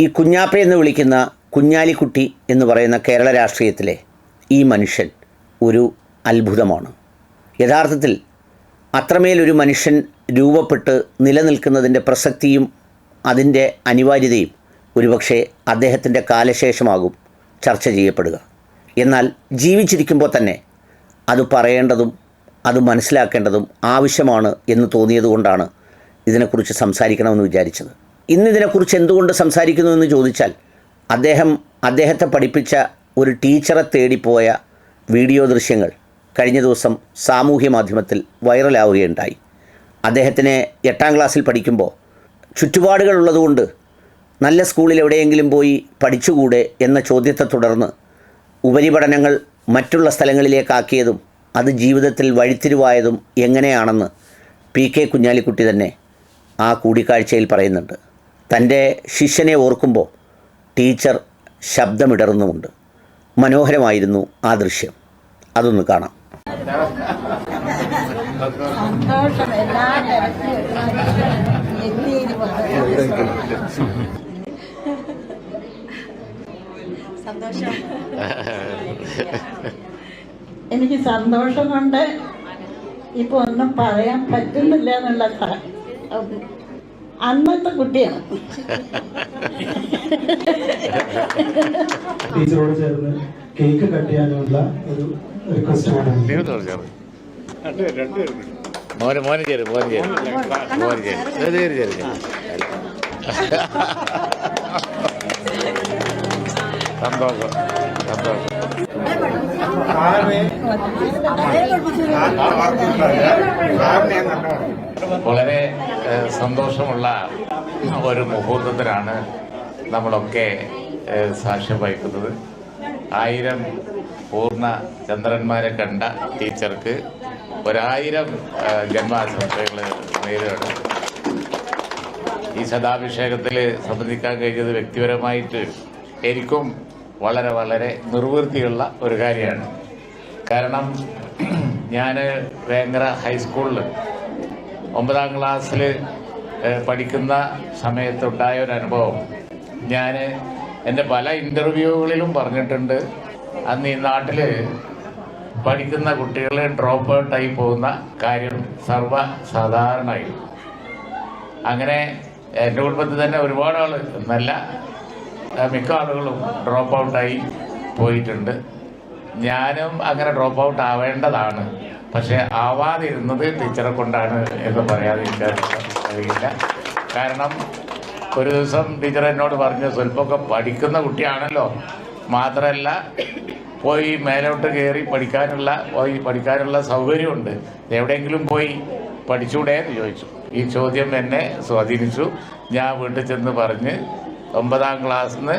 ഈ കുഞ്ഞാപ്പ എന്ന് വിളിക്കുന്ന കുഞ്ഞാലിക്കുട്ടി എന്ന് പറയുന്ന കേരള രാഷ്ട്രീയത്തിലെ ഈ മനുഷ്യൻ ഒരു അത്ഭുതമാണ്. യഥാർത്ഥത്തിൽ അത്രമേലൊരു മനുഷ്യൻ രൂപപ്പെട്ട് നിലനിൽക്കുന്നതിന്റെ പ്രസക്തിയും അതിന്റെ അനിവാര്യതയും ഒരുപക്ഷെ അദ്ദേഹത്തിന്റെ കാലശേഷമാകും ചർച്ച ചെയ്യപ്പെടുക. എന്നാൽ ജീവിച്ചിരിക്കുമ്പോൾ തന്നെ അത് പറയേണ്ടതും അത് മനസ്സിലാക്കേണ്ടതും ആവശ്യമാണ് എന്ന് തോന്നിയതുകൊണ്ടാണ് ഇതിനെക്കുറിച്ച് സംസാരിക്കണമെന്ന് വിചാരിച്ചത്. ഇന്ന് ഇതിനെക്കുറിച്ച് എന്തുകൊണ്ട് സംസാരിക്കുന്നു എന്ന് ചോദിച്ചാൽ അദ്ദേഹം അദ്ദേഹത്തെ പഠിപ്പിച്ച ഒരു ടീച്ചറെ തേടിപ്പോയ വീഡിയോ ദൃശ്യങ്ങൾ കഴിഞ്ഞ ദിവസം സാമൂഹ്യ മാധ്യമത്തിൽ വൈറലാവുകയുണ്ടായി. അദ്ദേഹത്തിന് എട്ടാം ക്ലാസ്സിൽ പഠിക്കുമ്പോൾ ചുറ്റുപാടുകളുള്ളതുകൊണ്ട് നല്ല സ്കൂളിൽ എവിടെയെങ്കിലും പോയി പഠിച്ചുകൂടെ എന്ന ചോദ്യത്തെ തുടർന്ന് ഉപരിപഠനങ്ങൾ മറ്റുള്ള സ്ഥലങ്ങളിലേക്കാക്കിയതും അത് ജീവിതത്തിൽ വഴിത്തിരിവായതും എങ്ങനെയാണെന്ന് പി കെ കുഞ്ഞാലിക്കുട്ടി തന്നെ ആ കൂടിക്കാഴ്ചയിൽ പറയുന്നുണ്ട്. തന്റെ ശിഷ്യനെ ഓർക്കുമ്പോൾ ടീച്ചർ ശബ്ദമിടറുന്നുമുണ്ട്. മനോഹരമായിരുന്നു ആ ദൃശ്യം. അതൊന്ന് കാണാം. സന്തോഷം എനിക്ക് സന്തോഷം കൊണ്ട് ഇപ്പൊ ഒന്നും പറയാൻ പറ്റുന്നില്ല എന്നുള്ള അന്നത്തെ കുട്ടിയാണ്. ടീച്ചറോട് ചേർന്ന് കേക്ക് കട്ട് ചെയ്യാനുള്ള ഒരു റിക്വസ്റ്റ് മോനെ മോനെ ചേരും മോനെ ചേരും. മോനെ ചേരും. ചേരും ചേരും. സന്തോഷം സന്തോഷം. വളരെ സന്തോഷമുള്ള ഒരു മുഹൂർത്തത്തിലാണ് നമ്മളൊക്കെ സാക്ഷ്യം വഹിക്കുന്നത്. ആയിരം പൂർണ ചന്ദ്രന്മാരെ കണ്ട ടീച്ചർക്ക് ഒരായിരം ജന്മാശംസകൾ നേരിടും ഈ ശതാഭിഷേകത്തിൽ സംബന്ധിക്കാൻ കഴിഞ്ഞത് വ്യക്തിപരമായിട്ട് എനിക്കും വളരെ വളരെ നിർവൃത്തിയുള്ള ഒരു കാര്യമാണ്. കാരണം ഞാൻ വേങ്ങര ഹൈസ്കൂളിൽ ഒമ്പതാം ക്ലാസ്സിൽ പഠിക്കുന്ന സമയത്തുണ്ടായ ഒരു അനുഭവം. ഞാൻ എന്റെ പല ഇന്റർവ്യൂകളിലും പറഞ്ഞിട്ടുണ്ട്. അന്ന് ഈ നാട്ടിൽ പഠിക്കുന്ന കുട്ടികൾ ഡ്രോപ്പ് ഔട്ടായി പോകുന്ന കാര്യം സർവസാധാരണമായി. അങ്ങനെ എന്റെ കുടുംബത്തിൽ തന്നെ ഒരുപാട് ആൾ എന്നല്ല മിക്ക ആളുകളും ഡ്രോപ്പ് ഔട്ടായി പോയിട്ടുണ്ട്. ഞാനും അങ്ങനെ ഡ്രോപ്പ് ഔട്ട് ആവേണ്ടതാണ് പക്ഷെ ആവാതിരുന്നത് ടീച്ചറെ കൊണ്ടാണ് എന്ന് പറയാതിരിക്കാൻ കഴിയില്ല കാരണം ഒരു ദിവസം ടീച്ചർ എന്നോട് പറഞ്ഞു സ്വല്പമൊക്കെ പഠിക്കുന്ന കുട്ടിയാണല്ലോ. മാത്രമല്ല പോയി മേലോട്ട് കയറി പഠിക്കാനുള്ള പോയി പഠിക്കാനുള്ള സൗകര്യമുണ്ട്. എവിടെയെങ്കിലും പോയി പഠിച്ചൂടെ എന്ന് ചോദിച്ചു. ഈ ചോദ്യം എന്നെ സ്വാധീനിച്ചു. ഞാൻ വീട്ടിൽ ചെന്ന് പറഞ്ഞ് ഒമ്പതാം ക്ലാസ്സിൽ നിന്ന്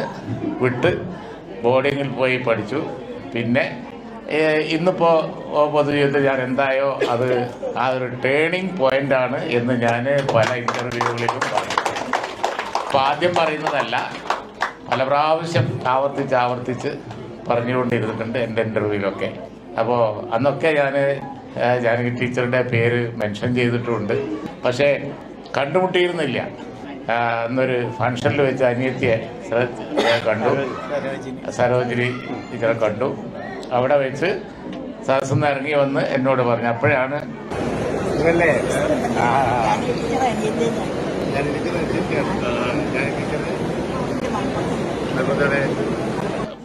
വിട്ട് ബോർഡിങ്ങിൽ പോയി പഠിച്ചു. പിന്നെ ഇന്നിപ്പോ പൊതുജീവിതത്തിൽ ഞാൻ എന്തായോ അത് ആ ഒരു ടേണിംഗ് പോയിന്റ് ആണ് എന്ന് ഞാൻ പല ഇന്റർവ്യൂകളിലും പറഞ്ഞു. അപ്പൊ ആദ്യം പറയുന്നതല്ല പല പ്രാവശ്യം ആവർത്തിച്ച് ആവർത്തിച്ച് പറഞ്ഞുകൊണ്ടിരുന്നിട്ടുണ്ട് എന്റെ ഇന്റർവ്യൂവിലൊക്കെ അപ്പോൾ അന്നൊക്കെ ഞാൻ ജാനകി ടീച്ചറുടെ പേര് മെൻഷൻ ചെയ്തിട്ടുണ്ട്. പക്ഷേ കണ്ടുമുട്ടിയിരുന്നില്ല. അന്നൊരു ഫംഗ്ഷനിൽ വെച്ച് അനിയത്തിയെ കണ്ടു. സരോജിനി ടീച്ചറെ കണ്ടു. അവിടെ വെച്ച് സദസ്സിൽ നിന്ന് ഇറങ്ങി വന്ന് എന്നോട് പറഞ്ഞു. അപ്പോഴാണ് ഇതല്ലേ? ആ.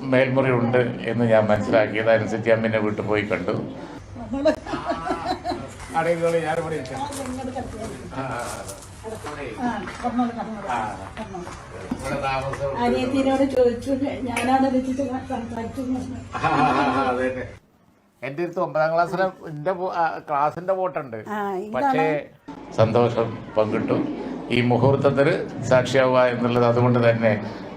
മേൽമുറി ഉണ്ട് എന്ന് ഞാൻ മനസ്സിലാക്കിയത്. അനുസരിച്ച് പിന്നെ വീട്ടിൽ പോയി കണ്ടു. അടയിലോളി ഞാൻ ഇവിടെ അനിയത്തിനോട് ചോദിച്ചു ഞാനാണ് സംസാരിച്ചു എന്റെ അടുത്ത് ഒമ്പതാം ക്ലാസ്സിലെ എന്റെ ക്ലാസിന്റെ വോട്ടുണ്ട്. പക്ഷേ സന്തോഷം പങ്കിട്ടു. ഈ മുഹൂർത്തത്തിന് സാക്ഷിയാവുക എന്നുള്ളത് അതുകൊണ്ട് തന്നെ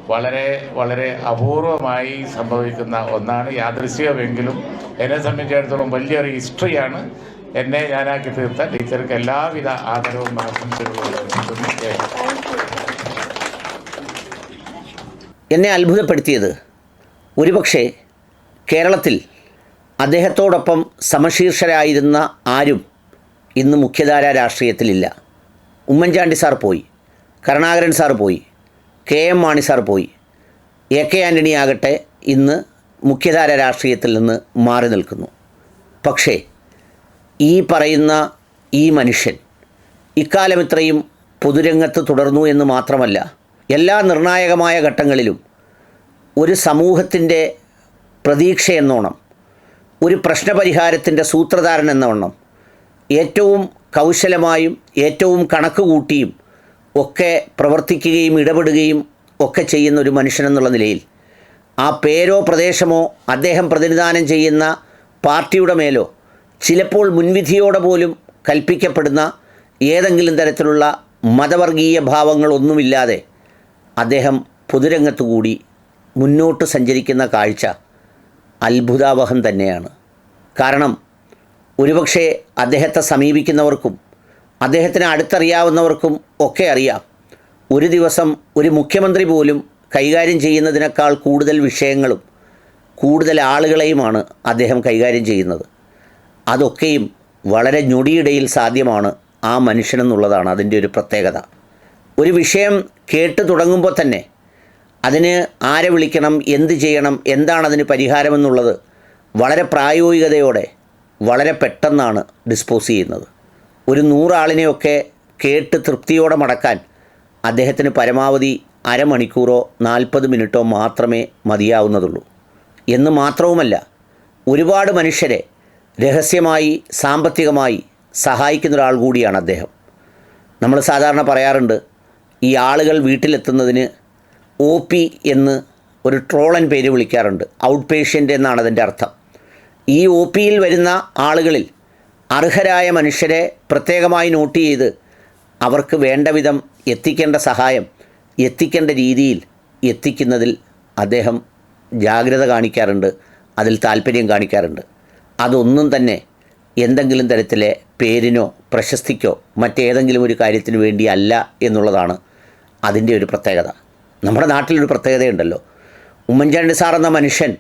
വളരെ വളരെ അപൂർവമായി സംഭവിക്കുന്ന ഒന്നാണ് യാദൃശ്യമെങ്കിലും എന്നെ സംബന്ധിച്ചിടത്തോളം വലിയൊരു ഹിസ്റ്ററിയാണ് എന്നെ ഞാനാക്കി തീർത്ത ടീച്ചർക്ക് എല്ലാവിധ ആദരവും ആശംസകളും എന്നെ അത്ഭുതപ്പെടുത്തിയത് ഒരുപക്ഷെ കേരളത്തിൽ അദ്ദേഹത്തോടൊപ്പം സമശീർഷരായിരുന്ന ആരും ഇന്ന് മുഖ്യധാര രാഷ്ട്രീയത്തിലില്ല. ഉമ്മൻചാണ്ടി സാർ പോയി കരുണാകരൻ സാർ പോയി കെ എം മാണി സാർ പോയി. എ കെ ആന്റണി ആകട്ടെ ഇന്ന് മുഖ്യധാര രാഷ്ട്രീയത്തിൽ നിന്ന് മാറി നിൽക്കുന്നു. പക്ഷേ ഈ പറയുന്ന ഈ മനുഷ്യൻ ഇക്കാലം ഇത്രയും പൊതുരംഗത്ത് തുടർന്നു എന്ന് മാത്രമല്ല എല്ലാ നിർണായകമായ ഘട്ടങ്ങളിലും ഒരു സമൂഹത്തിന്റെ പ്രതീക്ഷ എന്നോണം ഒരു പ്രശ്നപരിഹാരത്തിന്റെ സൂത്രധാരൻ എന്നവണ്ണം ഏറ്റവും കൗശലമായും ഏറ്റവും കണക്ക് കൂട്ടിയും ഒക്കെ പ്രവർത്തിക്കുകയും ഇടപെടുകയും ഒക്കെ ചെയ്യുന്ന ഒരു മനുഷ്യനെന്നുള്ള നിലയിൽ ആ പേരോ പ്രദേശമോ അദ്ദേഹം പ്രതിനിധാനം ചെയ്യുന്ന പാർട്ടിയുടെ മേലോ ചിലപ്പോൾ മുൻവിധിയോടെ പോലും കൽപ്പിക്കപ്പെടുന്ന ഏതെങ്കിലും തരത്തിലുള്ള മതവർഗീയ ഭാവങ്ങളൊന്നുമില്ലാതെ അദ്ദേഹം പൊതുരംഗത്തു കൂടി മുന്നോട്ട് സഞ്ചരിക്കുന്ന കാഴ്ച അത്ഭുതാവഹം തന്നെയാണ്. കാരണം ഒരുപക്ഷെ അദ്ദേഹത്തെ സമീപിക്കുന്നവർക്കും അദ്ദേഹത്തിന് അടുത്തറിയാവുന്നവർക്കും ഒക്കെ അറിയാം ഒരു ദിവസം ഒരു മുഖ്യമന്ത്രി പോലും കൈകാര്യം ചെയ്യുന്നതിനേക്കാൾ കൂടുതൽ വിഷയങ്ങളും കൂടുതൽ ആളുകളെയുമാണ് അദ്ദേഹം കൈകാര്യം ചെയ്യുന്നത്. അതൊക്കെയും വളരെ ഞൊടിയിടയിൽ സാധ്യമാണ് ആ മനുഷ്യനെന്നുള്ളതാണ് അതിന്റെ ഒരു പ്രത്യേകത. ഒരു വിഷയം കേട്ട് തുടങ്ങുമ്പോൾ തന്നെ അതിന് ആരെ വിളിക്കണം എന്ത് ചെയ്യണം എന്താണ് അതിന് പരിഹാരമെന്നുള്ളത് വളരെ പ്രായോഗികതയോടെ വളരെ പെട്ടെന്നാണ് ഡിസ്പോസ് ചെയ്യുന്നത്. ഒരു നൂറാളിനെയൊക്കെ കേട്ട് തൃപ്തിയോടെ മടക്കാൻ അദ്ദേഹത്തിന് പരമാവധി അരമണിക്കൂറോ നാൽപ്പത് മിനിറ്റോ മാത്രമേ മതിയാവുന്നതുള്ളൂ. എന്ന് മാത്രവുമല്ല ഒരുപാട് മനുഷ്യരെ രഹസ്യമായി സാമ്പത്തികമായി സഹായിക്കുന്ന ഒരാൾ കൂടിയാണ് അദ്ദേഹം. നമ്മൾ സാധാരണ പറയാറുണ്ട് ഈ ആളുകൾ വീട്ടിലെത്തുന്നതിന് ഒ പി എന്ന് ഒരു ട്രോളൻ പേര് വിളിക്കാറുണ്ട്. ഔട്ട് പേഷ്യന്റ് എന്നാണ് അതിന്റെ അർത്ഥം. ഈ ഒ പിയിൽ വരുന്ന ആളുകളിൽ അർഹരായ മനുഷ്യരെ പ്രത്യേകമായി നോട്ട് ചെയ്ത് അവർക്ക് വേണ്ട വിധം എത്തിക്കേണ്ട സഹായം എത്തിക്കേണ്ട രീതിയിൽ എത്തിക്കുന്നതിൽ അദ്ദേഹം ജാഗ്രത കാണിക്കാറുണ്ട് അതിൽ താല്പര്യം കാണിക്കാറുണ്ട്. അതൊന്നും തന്നെ എന്തെങ്കിലും തരത്തിലെ പേരിനോ പ്രശസ്തിക്കോ മറ്റേതെങ്കിലും ഒരു കാര്യത്തിന് വേണ്ടിയല്ല എന്നുള്ളതാണ് അതിന്റെ ഒരു പ്രത്യേകത. നമ്മുടെ നാട്ടിലൊരു പ്രത്യേകതയുണ്ടല്ലോ. ഉമ്മൻചാണ്ടി സാർ എന്ന മനുഷ്യൻ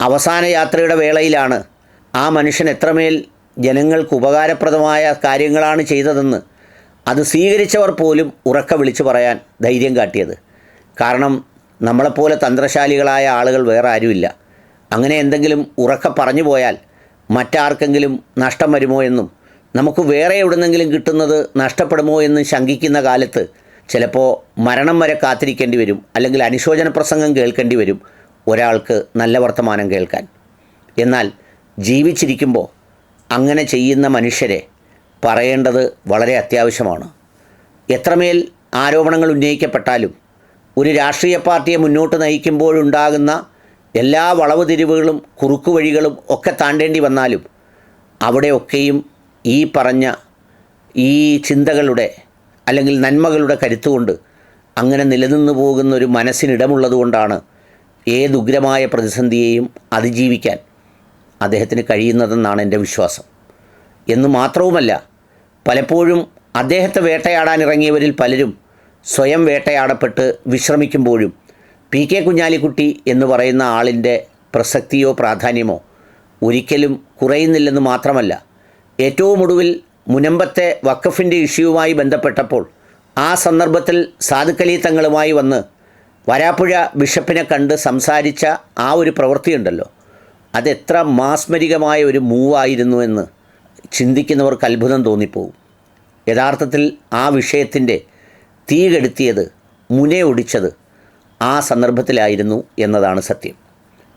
അവസാന യാത്രയുടെ വേളയിലാണ് ആ മനുഷ്യൻ എത്രമേൽ ജനങ്ങൾക്ക് ഉപകാരപ്രദമായ കാര്യങ്ങളാണ് ചെയ്തതെന്ന് അത് സ്വീകരിച്ചവർ പോലും ഉറക്ക വിളിച്ചു പറയാൻ ധൈര്യം കാട്ടിയത്. കാരണം നമ്മളെപ്പോലെ തന്ത്രശാലികളായ ആളുകൾ വേറെ ആരുമില്ല. അങ്ങനെ എന്തെങ്കിലും ഉറക്ക പറഞ്ഞു പോയാൽ മറ്റാർക്കെങ്കിലും നഷ്ടം വരുമോ എന്നും നമുക്ക് വേറെ എവിടെന്നെങ്കിലും കിട്ടുന്നത് നഷ്ടപ്പെടുമോ എന്നും ശങ്കിക്കുന്ന കാലത്ത് ചിലപ്പോൾ മരണം വരെ കാത്തിരിക്കേണ്ടി വരും അല്ലെങ്കിൽ അനുശോചന പ്രസംഗം കേൾക്കേണ്ടി വരും ഒരാൾക്ക് നല്ല വർത്തമാനം കേൾക്കാൻ. എന്നാൽ ജീവിച്ചിരിക്കുമ്പോൾ അങ്ങനെ ചെയ്യുന്ന മനുഷ്യരെ പറയേണ്ടത് വളരെ അത്യാവശ്യമാണ്. എത്രമേൽ ആരോപണങ്ങൾ ഉന്നയിക്കപ്പെട്ടാലും ഒരു രാഷ്ട്രീയ പാർട്ടിയെ മുന്നോട്ട് നയിക്കുമ്പോഴുണ്ടാകുന്ന എല്ലാ വളവ് തിരിവുകളും കുറുക്കുവഴികളും ഒക്കെ താണ്ടേണ്ടി വന്നാലും അവിടെയൊക്കെയും ഈ പറഞ്ഞ ഈ ചിന്തകളുടെ അല്ലെങ്കിൽ നന്മകളുടെ കരുത്തുകൊണ്ട് അങ്ങനെ നിലനിന്നു പോകുന്ന ഒരു മനസ്സിനിടമുള്ളതുകൊണ്ടാണ് ഏതുഗ്രമായ പ്രതിസന്ധിയെയും അതിജീവിക്കാൻ അദ്ദേഹത്തിന് കഴിയുന്നതെന്നാണ് എന്റെ വിശ്വാസം. എന്ന് മാത്രവുമല്ല പലപ്പോഴും അദ്ദേഹത്തെ വേട്ടയാടാൻ ഇറങ്ങിയവരിൽ പലരും സ്വയം വേട്ടയാടപ്പെട്ട് വിശ്രമിക്കുമ്പോഴും പി കെ കുഞ്ഞാലിക്കുട്ടി എന്ന് പറയുന്ന ആളിന്റെ പ്രസക്തിയോ പ്രാധാന്യമോ ഒരിക്കലും കുറയുന്നില്ലെന്ന് മാത്രമല്ല ഏറ്റവും ഒടുവിൽ മുനമ്പത്തെ വഖഫിന്റെ ഇഷ്യൂവുമായി ബന്ധപ്പെട്ടപ്പോൾ ആ സന്ദർഭത്തിൽ സാധുക്കലി തങ്ങളുമായി വന്ന് വരാപ്പുഴ ബിഷപ്പിനെ കണ്ട് സംസാരിച്ച ആ ഒരു പ്രവൃത്തിയുണ്ടല്ലോ. അതെത്ര മാസ്മരികമായ ഒരു മൂവായിരുന്നു എന്ന് ചിന്തിക്കുന്നവർക്ക് അത്ഭുതം തോന്നിപ്പോവും. യഥാർത്ഥത്തിൽ ആ വിഷയത്തിന്റെ തീ കെടുത്തിയത് മുനയൊടിച്ചത് ആ സന്ദർഭത്തിലായിരുന്നു എന്നതാണ് സത്യം.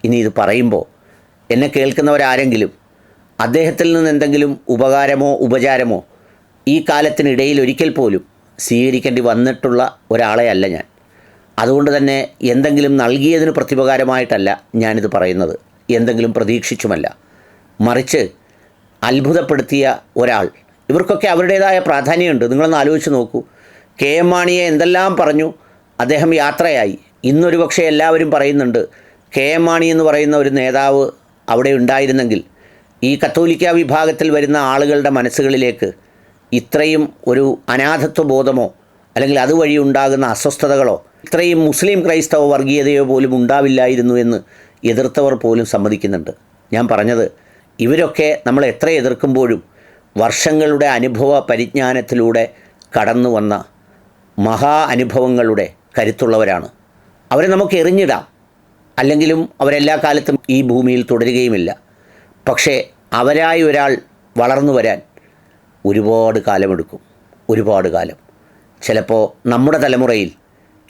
ഇനി ഇത് പറയുമ്പോൾ എന്നെ കേൾക്കുന്നവരാരെങ്കിലും അദ്ദേഹത്തിൽ നിന്ന് എന്തെങ്കിലും ഉപകാരമോ ഉപചാരമോ ഈ കാലത്തിനിടയിൽ ഒരിക്കൽ പോലും സ്വീകരിക്കേണ്ടി വന്നിട്ടുള്ള ഒരാളെ അല്ല ഞാൻ. അതുകൊണ്ട് തന്നെ എന്തെങ്കിലും നൽകിയതിന് പ്രത്യുപകാരമായിട്ടല്ല ഞാനിത് പറയുന്നത്. എന്തെങ്കിലും പ്രതീക്ഷിച്ചുമല്ല. മറിച്ച് അത്ഭുതപ്പെടുത്തിയ ഒരാൾ. ഇവർക്കൊക്കെ അവരുടേതായ പ്രാധാന്യമുണ്ട്. നിങ്ങളൊന്ന് ആലോചിച്ച് നോക്കൂ. കെ എം മാണിയെ എന്തെല്ലാം പറഞ്ഞു അദ്ദേഹം യാത്രയായി. ഇന്നൊരു പക്ഷേ എല്ലാവരും പറയുന്നുണ്ട് കെ എം മാണി എന്ന് പറയുന്ന ഒരു നേതാവ് അവിടെ ഉണ്ടായിരുന്നെങ്കിൽ ഈ കത്തോലിക്ക വിഭാഗത്തിൽ വരുന്ന ആളുകളുടെ മനസ്സുകളിലേക്ക് ഇത്രയും ഒരു അനാഥത്വ ബോധമോ അല്ലെങ്കിൽ അതുവഴി ഉണ്ടാകുന്ന അസ്വസ്ഥതകളോ ഇത്രയും മുസ്ലിം ക്രൈസ്തവ വർഗീയതയോ പോലും ഉണ്ടാവില്ലായിരുന്നു എന്ന് എതിർത്തവർ പോലും സമ്മതിക്കുന്നുണ്ട്. ഞാൻ പറഞ്ഞത് ഇവരൊക്കെ നമ്മൾ എത്ര എതിർക്കുമ്പോഴും വർഷങ്ങളുടെ അനുഭവ പരിജ്ഞാനത്തിലൂടെ കടന്നു വന്ന മഹാ അനുഭവങ്ങളുടെ കരുത്തുള്ളവരാണ്. അവരെ നമുക്ക് എറിഞ്ഞിടാം. അല്ലെങ്കിലും അവരെല്ലാ കാലത്തും ഈ ഭൂമിയിൽ തുടരുകയുമില്ല. പക്ഷേ അവരായി ഒരാൾ വളർന്നു വരാൻ ഒരുപാട് കാലമെടുക്കും. ഒരുപാട് കാലം. ചിലപ്പോൾ നമ്മുടെ തലമുറയിൽ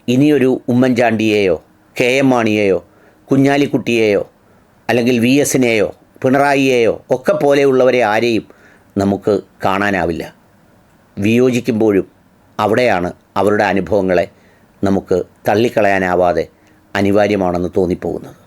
ഇനിയൊരു ഉമ്മൻചാണ്ടിയെയോ കെ എം മാണിയെയോ കുഞ്ഞാലിക്കുട്ടിയെയോ അല്ലെങ്കിൽ വി എസിനെയോ പിണറായിയെയോ ഒക്കെ പോലെയുള്ളവരെ ആരെയും നമുക്ക് കാണാനാവില്ല. വിയോജിക്കുമ്പോഴും അവിടെയാണ് അവരുടെ അനുഭവങ്ങളെ നമുക്ക് തള്ളിക്കളയാനാവാതെ അനിവാര്യമാണെന്ന് തോന്നിപ്പോകുന്നത്.